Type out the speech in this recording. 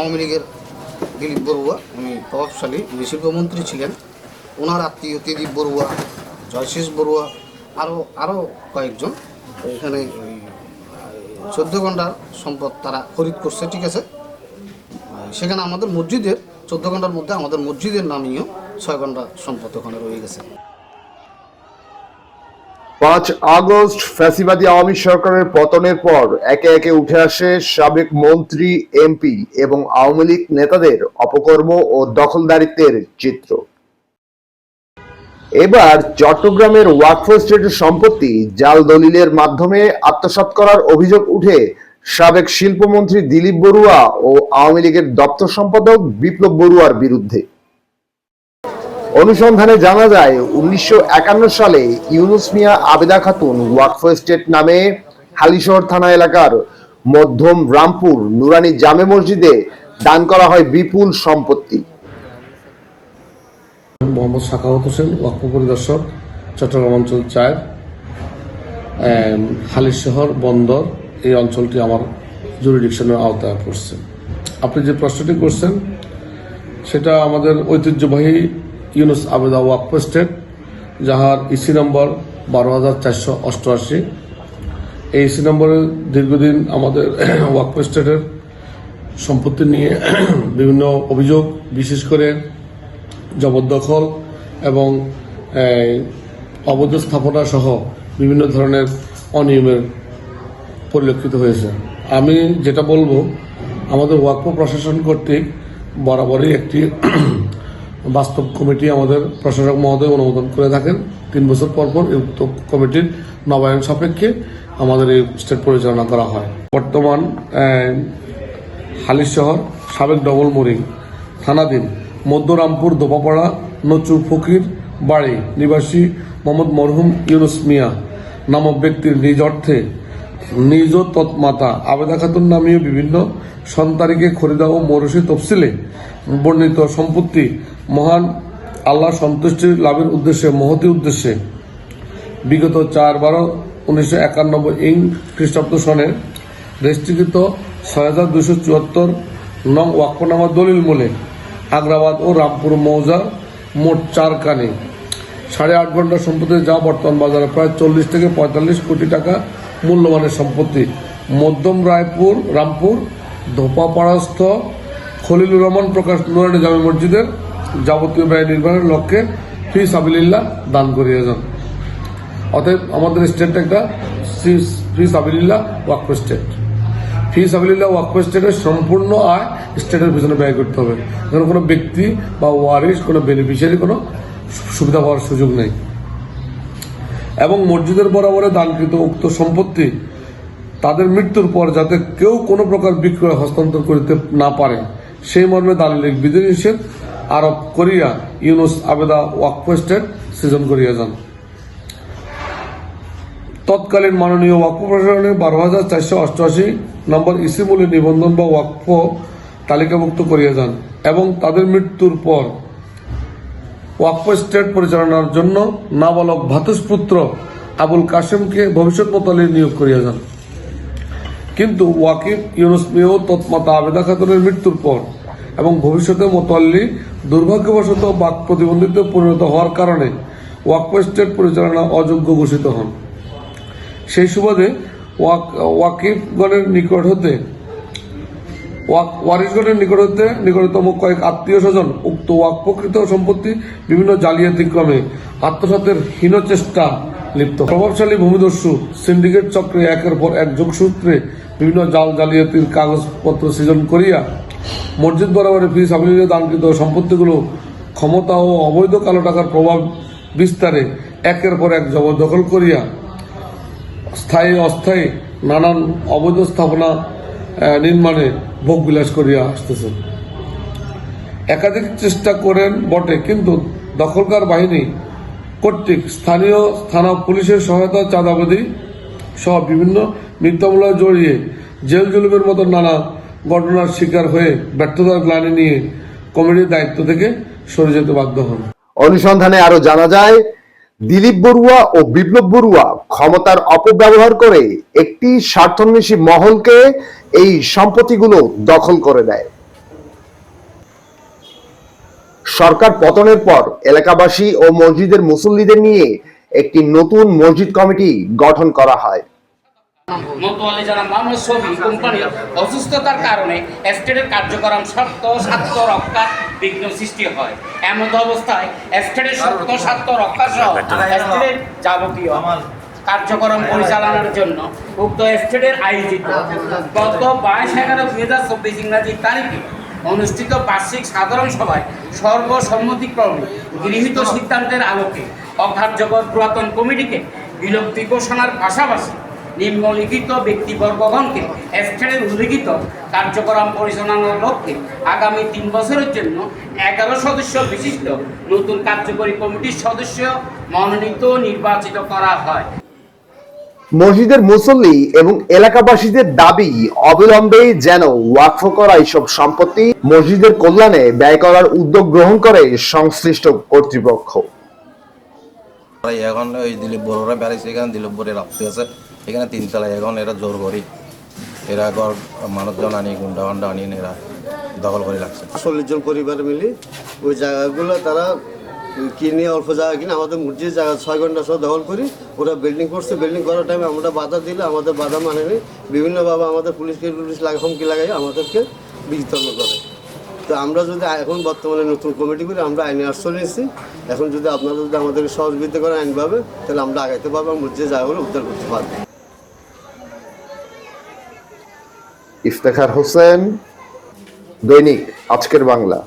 আওয়ামী লীগের দিলীপ বড়ুয়া, উনি প্রভাবশালী, উনি শিল্পমন্ত্রী ছিলেন। ওনার আত্মীয় ত্রিদীপ বড়ুয়া, জয়শেষ বড়ুয়া আরও আরও কয়েকজন। এখানে ওই চোদ্দ ঘণ্টার সম্পদ তারা খরিদ করছে, ঠিক আছে? সেখানে আমাদের মসজিদের, চোদ্দ ঘণ্টার মধ্যে আমাদের মসজিদের নামিয়েও ছয় ঘণ্টা সম্পদ ওখানে রয়ে গেছে। পাঁচ আগস্ট ফ্যাসিবাদী আওয়ামী সরকারের পতনের পর একে একে উঠে আসে সাবেক মন্ত্রী, এমপি এবং আওয়ামী লীগ নেতাদের অপকর্ম ও দখলদারিত্বের চিত্র। এবার চট্টগ্রামের ওয়াকফ স্টেটের সম্পত্তি জাল দলিলের মাধ্যমে আত্মসাৎ করার অভিযোগ উঠে সাবেক শিল্পমন্ত্রী দিলীপ বড়ুয়া ও আওয়ামী লীগের দপ্তর সম্পাদক বিপ্লব বড়ুয়ার বিরুদ্ধে। অনুসন্ধানে জানা যায়, উনিশশো একান্ন সালে ইউনুস মিয়া আবেদা খাতুন ওয়াকফ স্টেট নামে হালিশহর থানা এলাকার মধ্যম রামপুর নুরানি জামে মসজিদে দান করা হয় বিপুল সম্পত্তি। মোহাম্মদ সাখাওয়াত হোসেন, ওয়াক্ফ পরিদর্শক, চট্টগ্রাম অঞ্চল চার। হালিশহর বন্দর, এই অঞ্চলটি আমার জুরিডিকশনের আওতায় পড়ছে। আপনি যে প্রশ্নটি করছেন, সেটা আমাদের ঐতিহ্যবাহী ইউনুস আবেদা ওয়াক্ফ স্টেট যাহার ইসি নম্বর বারো হাজার চারশো অষ্টআশি। এই ইসি নম্বরে দীর্ঘদিন আমাদের ওয়াক্ফ স্টেটের সম্পত্তি নিয়ে বিভিন্ন অভিযোগ, বিশেষ করে জবরদখল এবং অবৈধ স্থাপনা সহ বিভিন্ন ধরনের অনিয়মের পরিলক্ষিত হয়েছে। আমি যেটা বলব, আমাদের ওয়াকফ প্রশাসন কর্তৃক বরাবরই একটি বাস্তব কমিটি আমাদের প্রশাসক মহোদয় অনুমোদন করে থাকেন। তিন বছর পর পর উক্ত কমিটির নবায়ন সাপেক্ষে আমাদের এই স্টেট পরিচালনা করা হয়। বর্তমান হালিশ শহর, সাবেক ডবল মোরিং থানাধীন, মধ্যরামপুর, দোপাপাড়া নচু ফকির বাড়ি, নিবাসী মোহাম্মদ মরহুম ইউনুস মিয়া নামক ব্যক্তির নিজ অর্থে নিজ তৎমাতা আবেদা খাতুন নামীয় বিভিন্ন সন্তানিকে খরিদা ও মরসি তফসিলে বর্ণিত সম্পত্তি মহান আল্লাহ সন্তুষ্টি লাভের উদ্দেশ্যে, মহতি উদ্দেশ্যে বিগত চার বারো উনিশশো একানব্বই ইং খ্রিস্টাব্দ সনে রেজিস্ট্রিকৃত ছয় হাজার দুশো চুয়াত্তর নং ওয়াক্ফনামা দলিল মূলে আগ্রাবাদ ও রামপুর মৌজা মোট চার কানে। সাড়ে আট ঘণ্টা সম্পত্তি যা বর্তমান বাজারে প্রায় চল্লিশ থেকে পঁয়তাল্লিশ কোটি টাকা মূল্যমানের সম্পত্তি। মধ্যম রায়পুর, রামপুর, ধোপাপাড়াস্থ খলিলুর রহমান প্রকাশ নুরানি জামে মসজিদের যাবতীয় ব্যয় নির্বাহের লক্ষ্যে ফি সাবিল্লাহ দান করিয়ে যান। অতএব আমাদের স্টেট একটা ফি সাবিল্লাহ ওয়াকফ স্টেট ফি সাবিল্লাহ ওয়াকফ স্টেটের সম্পূর্ণ আয় স্টেটের পিছনে ব্যয় করতে হবে। এখানে কোনো ব্যক্তি বা ওয়ারিস কোনো বেনিফিশিয়ারি কোনো সুবিধা পাওয়ার সুযোগ নেই। এবং মসজিদের বরাবরে দানকৃত উক্ত সম্পত্তি তাদের মৃত্যুর পর যাতে কেউ কোনো প্রকার বিক্রয় হস্তান্তর করিতে না পারে, সেই মর্মে দালিলিক বিধিনিষেধ আরোপ করিয়া ইউনুস আবেদা ওয়াকফ স্টেট সৃজন করিয়া যান। তৎকালীন মাননীয় ওয়াকফ প্রশাসনে বারো হাজার চারশো অষ্টআশি নম্বর ইসি মূল্যে নিবন্ধন বা ওয়াকফ তালিকাভুক্ত করিয়া যান এবং তাদের মৃত্যুর পর ওয়াকফ স্টেট পরিচালনার জন্য নাবালক ভাতুষপুত্র আবুল কাসেমকে ভবিষ্যৎ মোতালে নিয়োগ করিয়া যান। কিন্তু ওয়াকিব ইউনুস মিয়াও তৎমাতা আবেদা খাতুনের মৃত্যুর পর এবং ভবিষ্যতে মোতাল্লি দুর্ভাগ্যবশত বাক প্রতিবন্ধিত পরিণত হওয়ার কারণে ওয়াকফ স্টেট পরিচালনা অযোগ্য ঘোষিত হন। সেই সুবাদে ওয়াক- ওয়াকিফগণের নিকট হতে ওয়ারিশগণের নিকট হতে নিকটতম কয়েক আত্মীয় স্বজন উক্ত ওয়াকফকৃত সম্পত্তি বিভিন্ন জালিয়াতি ক্রমে আত্মসাতের হীন চেষ্টা লিপ্ত। প্রভাবশালী ভূমিদস্যু সিন্ডিকেট চক্রে একের পর এক যোগসূত্রে বিভিন্ন জাল জালিয়াতির কাগজপত্র সৃজন করিয়া মসজিদ বরাবরে ফি সাবিলে দানকৃত সম্পত্তিগুলো ক্ষমতা ও অবৈধ কালো টাকার প্রভাব বিস্তারে একের পর এক জবরদখল করিয়া স্থায়ী অস্থায়ী নানান অবৈধ স্থাপনা নির্মাণে ভোগ বিলাস করিয়া আসতেছেন। একাধিক চেষ্টা করেন বটে, কিন্তু দখলকার বাহিনী কর্তৃক স্থানীয় থানা পুলিশের সহায়তা চাঁদাবাদী সহ বিভিন্ন মিথ্যামূলক জড়িয়ে জেল জুলুমের মতো নানা ঘটনার শিকার হয়ে ব্যর্থতার গ্লানি নিয়ে কমিটির দায়িত্ব থেকে সরে যেতে বাধ্য হন। অনুসন্ধানে আরও জানা যায়, দিলীপ বড়ুয়া ও বিপ্লব বড়ুয়া ক্ষমতার অপব্যবহার করে একটি স্বার্থন্বেষী মহলকে এই সম্পত্তিগুলো দখল করে দেয়। সরকার পতনের পর এলাকাবাসী ও মসজিদের মুসল্লিদের নিয়ে একটি নতুন মসজিদ কমিটি গঠন করা হয়। মতোয়ালি জানা মোহাম্মদ শফি কোম্পানির অসুস্থতার কারণে এস্টেটের কার্যক্রম স্বার্থ স্বার্থ রক্ষা বিঘ্ন সৃষ্টি হয়। এমন অবস্থায় এস্টেটের স্বার্থ স্বার্থ রক্ষা সহ যাবতীয় কার্যক্রম পরিচালনার জন্য উক্ত এস্টেটের আয়োজিত গত বাইশ এগারো দুই হাজার চব্বিশ ইংরাজি তারিখে অনুষ্ঠিত বার্ষিক সাধারণ সভায় সর্বসম্মতিক্রমে গৃহীত সিদ্ধান্তের আলোকে অকার্যকর পুরাতন কমিটিকে বিলুপ্তি ঘোষণার পাশাপাশি নিম্নলিখিত ব্যক্তিবর্গগণকে এস্টেটের উল্লিখিত কার্যক্রম পরিচালনার লক্ষ্যে আগামী তিন বছরের জন্য এগারো সদস্য বিশিষ্ট নতুন কার্যকরী কমিটির সদস্য মনোনীত নির্বাচিত করা হয়। মসজিদের মুসল্লি এবং এলাকাবাসীদের দাবি অবিলম্বে যেন ওয়াকফ করা এইসব সম্পত্তি মসজিদের কল্যাণে ব্যয় করার উদ্যোগ গ্রহণ করে সংশ্লিষ্ট কর্তৃপক্ষ। এখন ওই দিলীপ বড়োরা বেড়াইছে এখানে দিলীপ বড়ের রাখতে আছে। এখানে তিনতলায় এখন, এরা জোর করি এরা ঘর মানুষজন আনি, গুন্ডা গুন্ডা আনি এরা দখল করে রাখছে। চল্লিশ জন পরিবার মিলে ওই জায়গাগুলো তারা কিনে অল্প জায়গা কিনে, আমাদের মসজিদ জায়গা ছয় ঘণ্টা সহ দখল করি, ওরা বিল্ডিং করছে। বিল্ডিং করার টাইমে আমরা বাধা দিলে আমাদের বাধা মানে নেই। বিভিন্নভাবে আমাদের পুলিশকে পুলিশ লাগে, হুমকি লাগাই আমাদেরকে বিতর্ক করে। তো আমরা যদি এখন বর্তমানে নতুন কমিটি করি আমরা আইনে আশ্রয় নিয়েছি। এখন যদি আপনারা যদি আমাদেরকে সহযোগিতা করেন আইনভাবে, তাহলে আমরা আগাইতে পারব মসজিদ জায়গাগুলো উদ্ধার করতে পারব। ইফতেখার হোসেন দৈনিক আজকের বাংলা।